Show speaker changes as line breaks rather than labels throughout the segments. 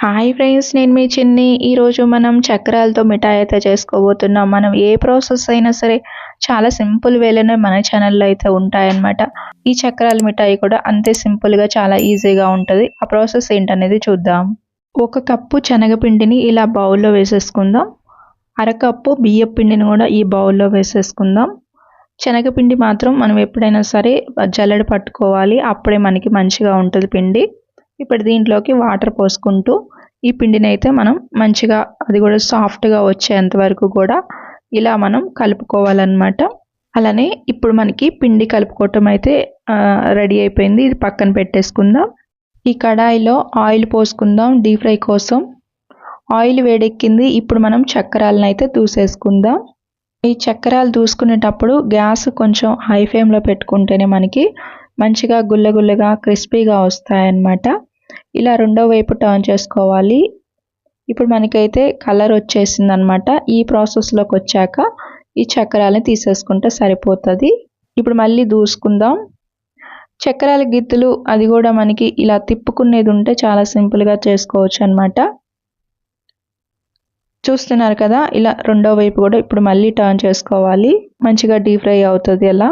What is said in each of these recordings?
Hi friends నేను మీ చిన్ని. ఈరోజు మనం చక్రాలతో మిఠాయి అయితే చేసుకోబోతున్నాం. మనం ఏ ప్రాసెస్ అయినా సరే చాలా సింపుల్ వేలోనే మన ఛానల్లో అయితే ఉంటాయన్నమాట. ఈ చక్రాల మిఠాయి కూడా అంతే సింపుల్గా చాలా ఈజీగా ఉంటుంది. ఆ ప్రాసెస్ ఏంటనేది చూద్దాం. ఒక కప్పు శనగపిండిని ఇలా బౌల్లో వేసేసుకుందాం. అరకప్పు బియ్య పిండిని కూడా ఈ బౌల్లో వేసేసుకుందాం. శనగపిండి మాత్రం మనం ఎప్పుడైనా సరే జల్లెడ పట్టుకోవాలి. అప్పుడే మనకి మంచిగా ఉంటుంది పిండి. ఇప్పుడు దీంట్లోకి వాటర్ పోసుకుంటూ ఈ పిండిని అయితే మనం మంచిగా అది కూడా సాఫ్ట్గా వచ్చేంత వరకు కూడా ఇలా మనం కలుపుకోవాలన్నమాట. అలానే ఇప్పుడు మనకి పిండి కలుపుకోవటం అయితే రెడీ అయిపోయింది. ఇది పక్కన పెట్టేసుకుందాం. ఈ కడాయిలో ఆయిల్ పోసుకుందాం డీప్ ఫ్రై కోసం. ఆయిల్ వేడెక్కింది. ఇప్పుడు మనం చక్రాలను అయితే దూసేసుకుందాం ఈ చక్రాలు దూసుకునేటప్పుడు గ్యాస్ కొంచెం హై ఫ్లేమ్లో పెట్టుకుంటేనే మనకి మంచిగా గుల్లగుల్లగా క్రిస్పీగా వస్తాయన్నమాట. ఇలా రెండో వైపు టర్న్ చేసుకోవాలి. ఇప్పుడు మనకైతే కలర్ వచ్చేసింది అనమాట ఈ ప్రాసెస్లోకి వచ్చాక ఈ చక్రాలని తీసేసుకుంటే సరిపోతుంది. ఇప్పుడు మళ్ళీ దూసుకుందాం. చక్రాల గిత్తులు అది కూడా మనకి ఇలా తిప్పుకునేది ఉంటే చాలా సింపుల్గా చేసుకోవచ్చు అనమాట చూస్తున్నారు కదా ఇలా రెండో వైపు కూడా ఇప్పుడు మళ్ళీ టర్న్ చేసుకోవాలి. మంచిగా డీప్ ఫ్రై అవుతుంది అలా.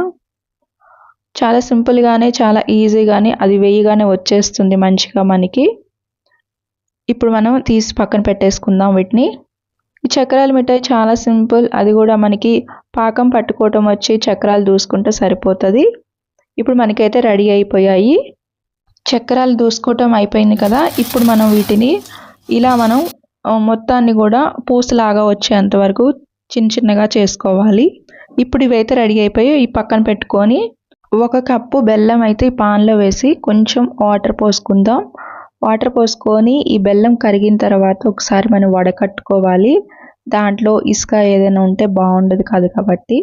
చాలా సింపుల్గానే చాలా ఈజీగానే అది వేయగానే వచ్చేస్తుంది మంచిగా మనకి. ఇప్పుడు మనం తీసి పక్కన పెట్టేసుకుందాం వీటిని. ఈ చక్రాల మిఠాయి చాలా సింపుల్ అది కూడా మనకి పాకం పట్టుకోవటం వచ్చి చక్రాలు దూసుకుంటే సరిపోతుంది. ఇప్పుడు మనకైతే రెడీ అయిపోయాయి. చక్రాలు దూసుకోవటం అయిపోయింది కదా ఇప్పుడు మనం వీటిని ఇలా మనం మొత్తాన్ని కూడా పూసలాగా వచ్చేంత వరకు చిన్న చిన్నగా చేసుకోవాలి. ఇప్పుడు ఇవైతే రెడీ అయిపోయి ఈ పక్కన పెట్టుకొని ఒక కప్పు బెల్లం అయితే ఈ పాన్లో వేసి కొంచెం వాటర్ పోసుకుందాం. వాటర్ పోసుకొని ఈ బెల్లం కరిగిన తర్వాత ఒకసారి మనం వడకట్టుకోవాలి దాంట్లో ఇసుక ఏదైనా ఉంటే బాగుండదు కాదు కాబట్టి.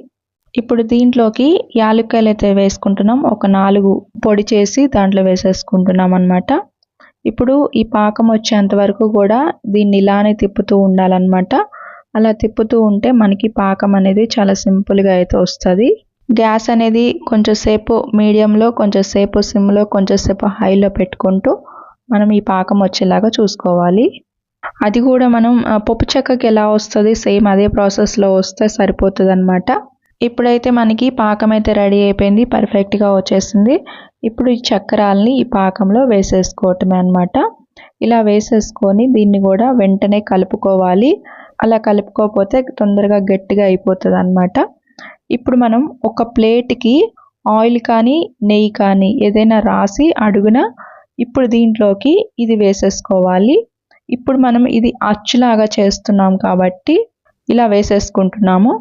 ఇప్పుడు దీంట్లోకి యాలక్కాయలు అయితే వేసుకుంటున్నాం. ఒక నాలుగు పొడి చేసి దాంట్లో వేసేసుకుంటున్నాం అనమాట ఇప్పుడు ఈ పాకం వచ్చేంత వరకు కూడా దీన్ని ఇలానే తిప్పుతూ ఉండాలన్నమాట. అలా తిప్పుతూ ఉంటే మనకి పాకం అనేది చాలా సింపుల్గా అయితే వస్తుంది. గ్యాస్ అనేది కొంచెంసేపు మీడియంలో కొంచెంసేపు సిమ్లో కొంచెంసేపు హైలో పెట్టుకుంటూ మనం ఈ పాకం వచ్చేలాగా చూసుకోవాలి. అది కూడా మనం పప్పు చెక్కకి ఎలా వస్తుంది సేమ్ అదే ప్రాసెస్లో వస్తే సరిపోతుంది అనమాట ఇప్పుడైతే మనకి పాకం అయితే రెడీ అయిపోయింది పర్ఫెక్ట్గా వచ్చేసింది. ఇప్పుడు ఈ చక్రాలని ఈ పాకంలో వేసేసుకోవటమే అనమాట ఇలా వేసేసుకొని దీన్ని కూడా వెంటనే కలుపుకోవాలి. అలా కలుపుకోకపోతే తొందరగా గట్టిగా అయిపోతుంది అనమాట ఇప్పుడు మనం ఒక ప్లేట్కి ఆయిల్ కానీ నెయ్యి కానీ ఏదైనా రాసి అడుగున ఇప్పుడు దీంట్లోకి ఇది వేసేసుకోవాలి. ఇప్పుడు మనం ఇది అచ్చులాగా చేస్తున్నాం కాబట్టి ఇలా వేసేసుకుంటున్నాము.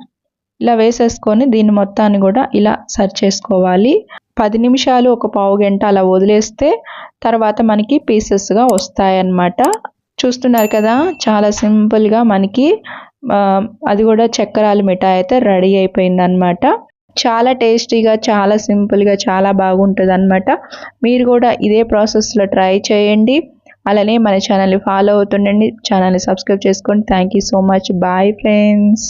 ఇలా వేసేసుకొని దీన్ని మొత్తాన్ని కూడా ఇలా సర్చ్ చేసుకోవాలి. పది నిమిషాలు ఒక పావు గంట అలా వదిలేస్తే తర్వాత మనకి పీసెస్గా వస్తాయన్నమాట. చూస్తున్నారు కదా చాలా సింపుల్గా మనకి అది కూడా చక్కెరాలు మిఠాయి అయితే రెడీ అయిపోయింది అనమాట చాలా టేస్టీగా చాలా సింపుల్గా చాలా బాగుంటుంది అనమాట మీరు కూడా ఇదే ప్రాసెస్లో ట్రై చేయండి. అలానే మన ఛానల్ని ఫాలో అవుతుండండి. ఛానల్ని సబ్స్క్రైబ్ చేసుకోండి thank so much. Bye friends.